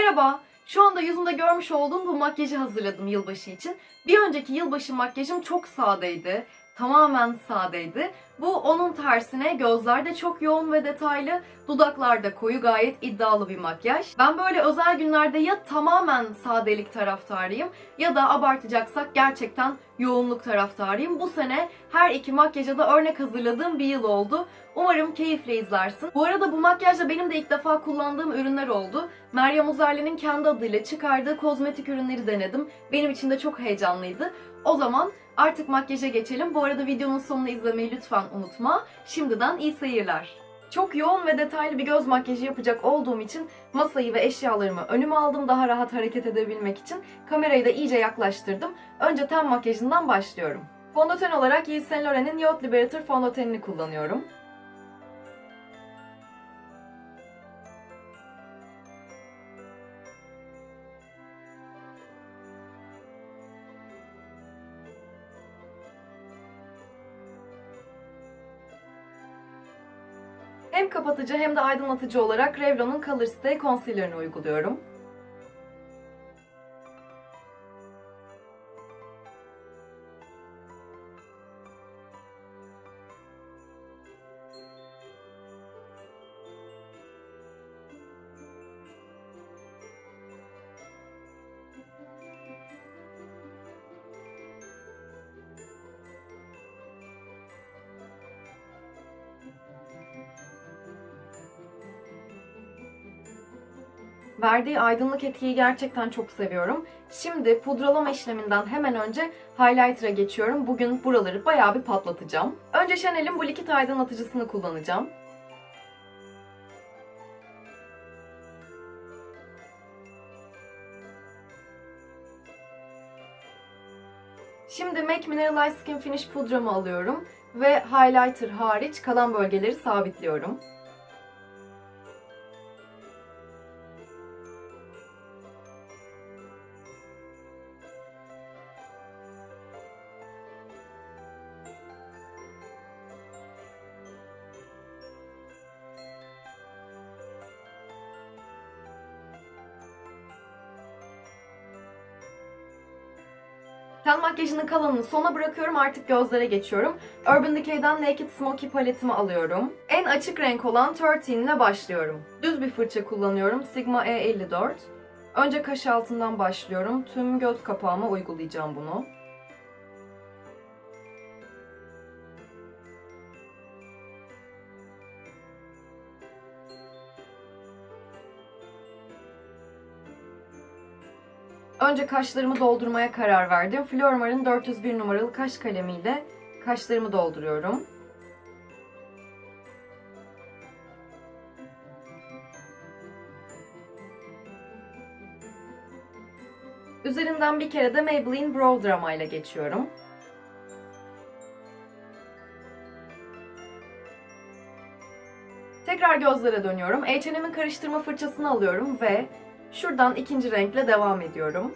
Merhaba, şu anda yüzümde görmüş olduğum bu makyajı hazırladım yılbaşı için. Bir önceki yılbaşı makyajım çok sadeydi. Tamamen sadeydi. Bu onun tersine gözlerde çok yoğun ve detaylı, dudaklarda koyu gayet iddialı bir makyaj. Ben böyle özel günlerde ya tamamen sadelik taraftarıyım ya da abartacaksak gerçekten yoğunluk taraftarıyım. Bu sene her iki makyaja da örnek hazırladığım bir yıl oldu. Umarım keyifle izlersin. Bu arada bu makyajda benim de ilk defa kullandığım ürünler oldu. Meryem Uzerli'nin kendi adıyla çıkardığı kozmetik ürünleri denedim. Benim için de çok heyecanlıydı. O zaman artık makyaja geçelim. Bu arada videonun sonunu izlemeyi lütfen unutma. Şimdiden iyi seyirler. Çok yoğun ve detaylı bir göz makyajı yapacak olduğum için masayı ve eşyalarımı önüme aldım daha rahat hareket edebilmek için. Kamerayı da iyice yaklaştırdım. Önce ten makyajından başlıyorum. Fondöten olarak Yves Saint Laurent'in Yacht Liberator fondötenini kullanıyorum. Hem kapatıcı hem de aydınlatıcı olarak Revlon'un Color Stay Concealer'ını uyguluyorum. Verdiği aydınlık etkiyi gerçekten çok seviyorum. Şimdi pudralama işleminden hemen önce highlighter'a geçiyorum. Bugün buraları bayağı bir patlatacağım. Önce Chanel'in bu likit aydınlatıcısını kullanacağım. Şimdi MAC Mineralized Skin Finish pudramı alıyorum ve highlighter hariç kalan bölgeleri sabitliyorum. Ten makyajının kalanını sona bırakıyorum artık gözlere geçiyorum. Urban Decay'den Naked Smoky paletimi alıyorum. En açık renk olan 13 ile başlıyorum. Düz bir fırça kullanıyorum. Sigma E54. Önce kaş altından başlıyorum. Tüm göz kapağıma uygulayacağım bunu. Önce kaşlarımı doldurmaya karar verdim. Flormar'ın 401 numaralı kaş kalemiyle kaşlarımı dolduruyorum. Üzerinden bir kere de Maybelline Brow Drama ile geçiyorum. Tekrar gözlere dönüyorum. H&M'in karıştırma fırçasını alıyorum ve şuradan ikinci renkle devam ediyorum.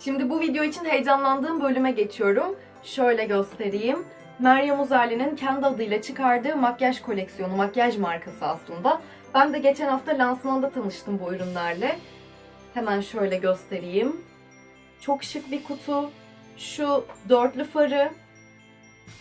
Şimdi bu video için heyecanlandığım bölüme geçiyorum. Şöyle göstereyim. Meryem Uzerli'nin kendi adıyla çıkardığı makyaj koleksiyonu, makyaj markası aslında. Ben de geçen hafta lansmanda tanıştım bu ürünlerle. Hemen şöyle göstereyim. Çok şık bir kutu. Şu dörtlü farı.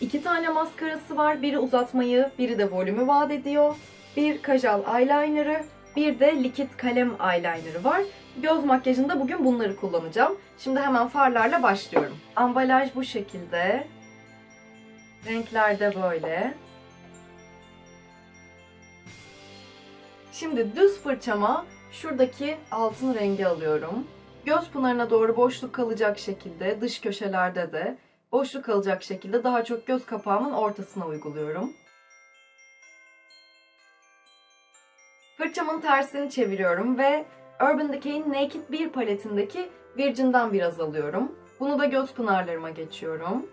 İki tane maskarası var. Biri uzatmayı, biri de volümü vaat ediyor. Bir kajal eyeliner'ı, bir de likit kalem eyeliner'ı var. Göz makyajında bugün bunları kullanacağım. Şimdi hemen farlarla başlıyorum. Ambalaj bu şekilde. Renkler de böyle. Şimdi düz fırçama şuradaki altın rengi alıyorum. Göz pınarına doğru boşluk kalacak şekilde, dış köşelerde de boşluk kalacak şekilde daha çok göz kapağımın ortasına uyguluyorum. Fırçamın tersini çeviriyorum ve Urban Decay'in Naked 1 paletindeki Virgin'den biraz alıyorum. Bunu da göz pınarlarıma geçiyorum.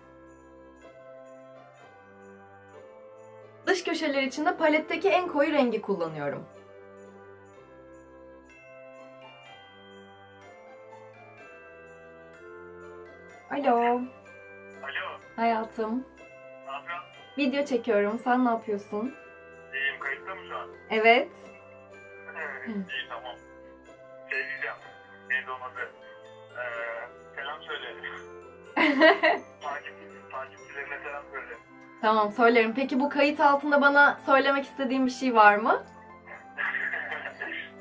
Dış köşeler için de paletteki en koyu rengi kullanıyorum. Alo, hayatım. ne yapıyorsun? Video çekiyorum. Sen ne yapıyorsun? İyiyim kayıtta mı şu an? Evet. İyi tamam. Şey diyeceğim. Neydi onun adı? Ee, selam söyle. Takip, takipçilerine selam söyle. tamam söylerim. Peki bu kayıt altında bana söylemek istediğin bir şey var mı?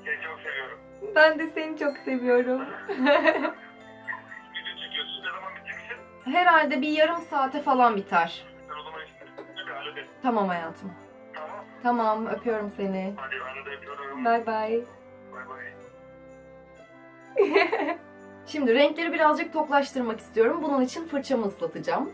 Seni çok seviyorum. Ben de seni çok seviyorum. Herhalde bir yarım saate falan biter. O zaman işte. Tamam hayatım. Tamam. Tamam öpüyorum seni. Hadi ben de. Bay bay. Bay bay. Şimdi renkleri birazcık toklaştırmak istiyorum. Bunun için fırçamı ıslatacağım.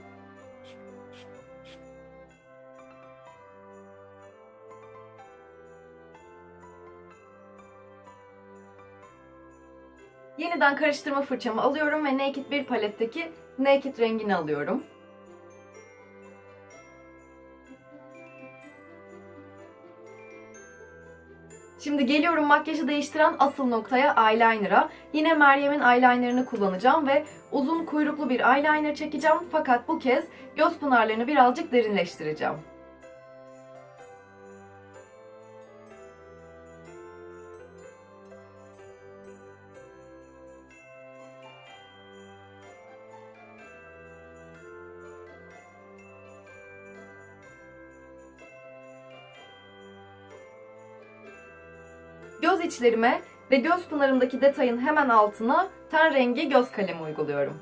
Yeniden karıştırma fırçamı alıyorum ve Naked bir paletteki Naked rengini alıyorum. Şimdi geliyorum makyajı değiştiren asıl noktaya eyeliner'a. Yine Meryem'in eyelinerını kullanacağım ve uzun kuyruklu bir eyeliner çekeceğim fakat bu kez göz pınarlarını birazcık derinleştireceğim. Göz içlerime ve göz pınarımdaki detayın hemen altına ten rengi göz kalemi uyguluyorum.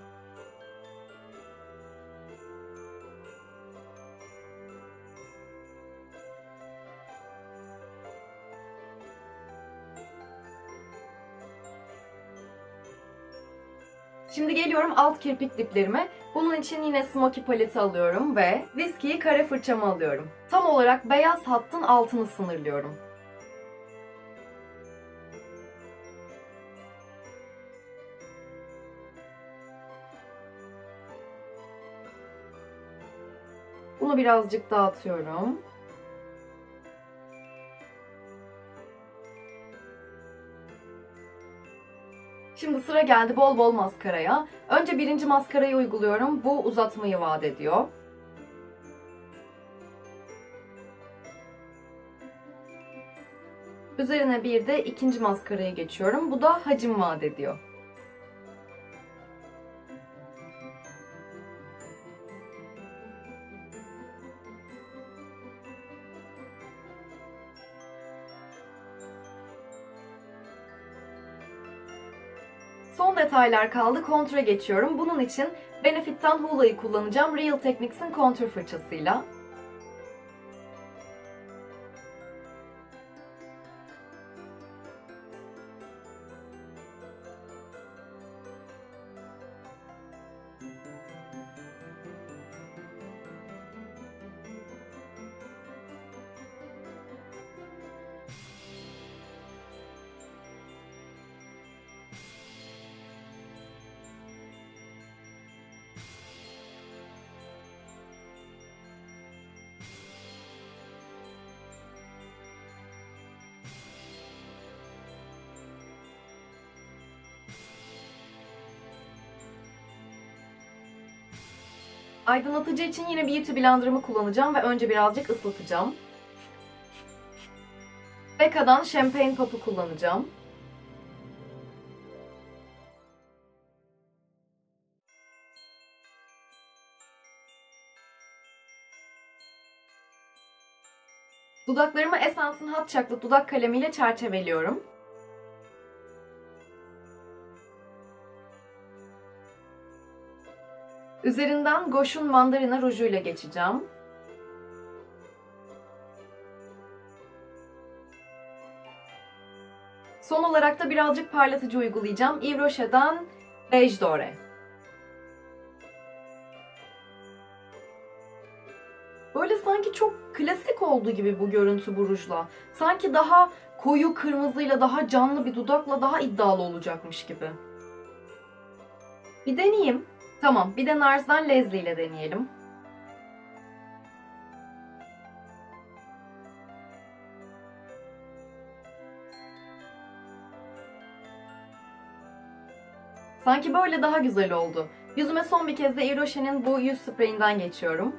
Şimdi geliyorum alt kirpik diplerime. Bunun için yine Smoky paleti alıyorum ve Whiskey'i kare fırçamı alıyorum. Tam olarak beyaz hattın altını sınırlıyorum. Bunu birazcık dağıtıyorum. Şimdi sıra geldi bol bol maskaraya. Önce birinci maskarayı uyguluyorum. Bu uzatmayı vaat ediyor. Üzerine bir de ikinci maskaraya geçiyorum. Bu da hacim vaat ediyor. Son detaylar kaldı. Kontura geçiyorum. Bunun için Benefit'ten Hula'yı kullanacağım. Real Techniques'in kontur fırçasıyla. Aydınlatıcı için yine Beauty Blender'ımı kullanacağım ve önce birazcık ıslatacağım. Becca'dan Champagne Pop'u kullanacağım. Dudaklarımı Essence'ın Hot Chocolate dudak kalemiyle çerçeveliyorum. Üzerinden Goş'un mandalina rujuyla geçeceğim. Son olarak da birazcık parlatıcı uygulayacağım. Yves Rocher'dan Beige Dore. Böyle sanki çok klasik oldu gibi bu görüntü bu rujla. Sanki daha koyu kırmızıyla, daha canlı bir dudakla daha iddialı olacakmış gibi. Bir deneyeyim. Tamam, bir de Nars'dan Leslie ile deneyelim. Sanki böyle daha güzel oldu. Yüzüme son bir kez de Eroşe'nin bu yüz spreyinden geçiyorum.